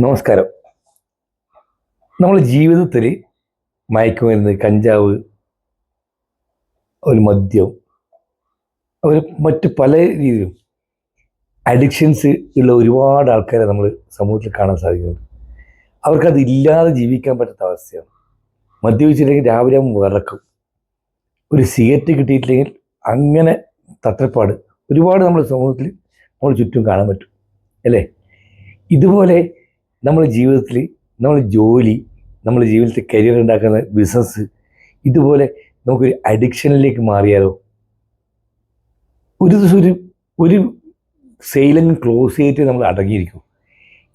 നമസ്കാരം. നമ്മൾ ജീവിതത്തിൽ മയക്കുമരുന്ന് കഞ്ചാവ് ഒരു മദ്യം ഒരു മറ്റ് പല രീതിയിലും അഡിക്ഷൻസ് ഉള്ള ഒരുപാട് ആൾക്കാരെ നമ്മൾ സമൂഹത്തിൽ കാണാൻ സാധിക്കുന്നുണ്ട്. അവർക്കത് ഇല്ലാതെ ജീവിക്കാൻ പറ്റാത്ത അവസ്ഥയാണ്. മദ്യപിച്ചില്ലെങ്കിൽ രാവിലെ വിറക്കും. ഒരു സിഗരറ്റ് കിട്ടിയിട്ടില്ലെങ്കിൽ അങ്ങനെ തത്രപ്പാട്. ഒരുപാട് നമ്മുടെ സമൂഹത്തിൽ നമ്മൾ ചുറ്റും കാണാൻ പറ്റും. അല്ലേ? ഇതുപോലെ നമ്മുടെ ജീവിതത്തിൽ നമ്മൾ ജോലി നമ്മൾ ജീവിതത്തിൽ കരിയർ ഉണ്ടാക്കുന്ന ബിസിനസ് ഇതുപോലെ നമുക്കൊരു അഡിക്ഷനിലേക്ക് മാറിയാലോ? ഒരു ദിവസം ഒരു ഒരു സെയിലങ്ങ് ക്ലോസ് ചെയ്തിട്ട് നമ്മൾ അടങ്ങിയിരിക്കും.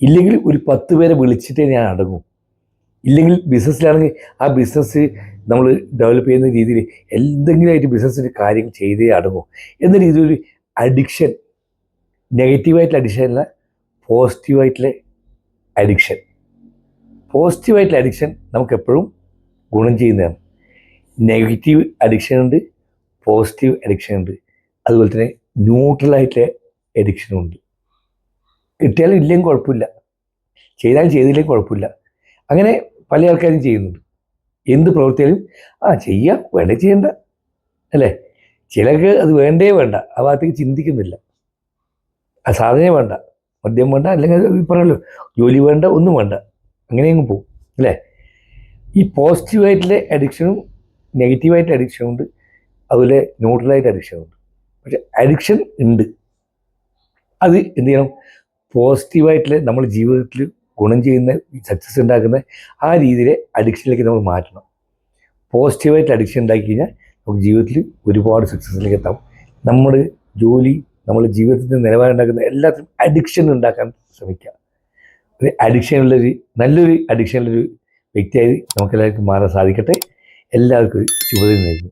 ഇല്ലെങ്കിൽ ഒരു പത്ത് പേരെ വിളിച്ചിട്ടേ ഞാൻ അടങ്ങും. ഇല്ലെങ്കിൽ ബിസിനസ്സിലാണെങ്കിൽ ആ ബിസിനസ് നമ്മൾ ഡെവലപ്പ് ചെയ്യുന്ന രീതിയിൽ എന്തെങ്കിലും ആയിട്ട് ബിസിനസ്സിന്റെ കാര്യം ചെയ്തേ അടങ്ങും. എന്ന രീതിയിൽ ഒരു അഡിക്ഷൻ നെഗറ്റീവായിട്ടുള്ള അഡിക്ഷൻ അല്ല പോസിറ്റീവായിട്ടുള്ള അഡിക്ഷൻ പോസിറ്റീവായിട്ടുള്ള അഡിക്ഷൻ നമുക്ക് എപ്പോഴും ഗുണം ചെയ്യുന്നതാണ്. നെഗറ്റീവ് അഡിക്ഷൻ ഉണ്ട് പോസിറ്റീവ് അഡിക്ഷൻ ഉണ്ട്. അതുപോലെ തന്നെ ന്യൂട്രലായിട്ടുള്ള അഡിക്ഷനും ഉണ്ട്. കിട്ടിയാലും ഇല്ലെങ്കിൽ കുഴപ്പമില്ല. ചെയ്താലും ചെയ്തില്ലെങ്കിൽ കുഴപ്പമില്ല. അങ്ങനെ പല ആൾക്കാരും ചെയ്യുന്നുണ്ട്. എന്ത് പ്രവൃത്തിയാലും ആ ചെയ്യാം വേണ്ടേ ചെയ്യണ്ട. അല്ലേ? ചിലർക്ക് അത് വേണ്ടേ വേണ്ട. ആ ഭാഗത്തേക്ക് ചിന്തിക്കുന്നില്ല. ആ സാധനമേ വേണ്ട. മദ്യം വേണ്ട അല്ലെങ്കിൽ ഈ ജോലി വേണ്ട ഒന്നും വേണ്ട. അങ്ങനെ അങ്ങ് പോകും അല്ലേ? ഈ പോസിറ്റീവായിട്ടുള്ള അഡിക്ഷനും നെഗറ്റീവായിട്ട് അഡിക്ഷനും ഉണ്ട്. അതുപോലെ ന്യൂട്രലായിട്ട് അഡിക്ഷൻ ഉണ്ട്. പക്ഷെ അഡിക്ഷൻ ഉണ്ട്. അത് എന്ത് ചെയ്യണം? പോസിറ്റീവായിട്ടുള്ള നമ്മുടെ ജീവിതത്തിൽ ഗുണം ചെയ്യുന്ന സക്സസ് ഉണ്ടാക്കുന്ന ആ രീതിയിലെ അഡിക്ഷനിലേക്ക് നമ്മൾ മാറ്റണം. പോസിറ്റീവായിട്ട് അഡിക്ഷൻ ഉണ്ടാക്കി കഴിഞ്ഞാൽ നമുക്ക് ജീവിതത്തിൽ ഒരുപാട് സക്സസ്സിലേക്ക് എത്താം. നമ്മൾ ജോലി നമ്മുടെ ജീവിതത്തിന്റെ നിലവാരം ഉണ്ടാക്കുന്ന എല്ലാത്തിനും അഡിക്ഷൻ ഉണ്ടാക്കാൻ ശ്രമിക്കുക. ഒരു അഡിക്ഷനുള്ളൊരു നല്ലൊരു അഡിക്ഷനുള്ളൊരു വ്യക്തിയായി നമുക്കെല്ലാവർക്കും മാറാൻ സാധിക്കട്ടെ. എല്ലാവർക്കും ശുഭദിനം നേരുന്നു.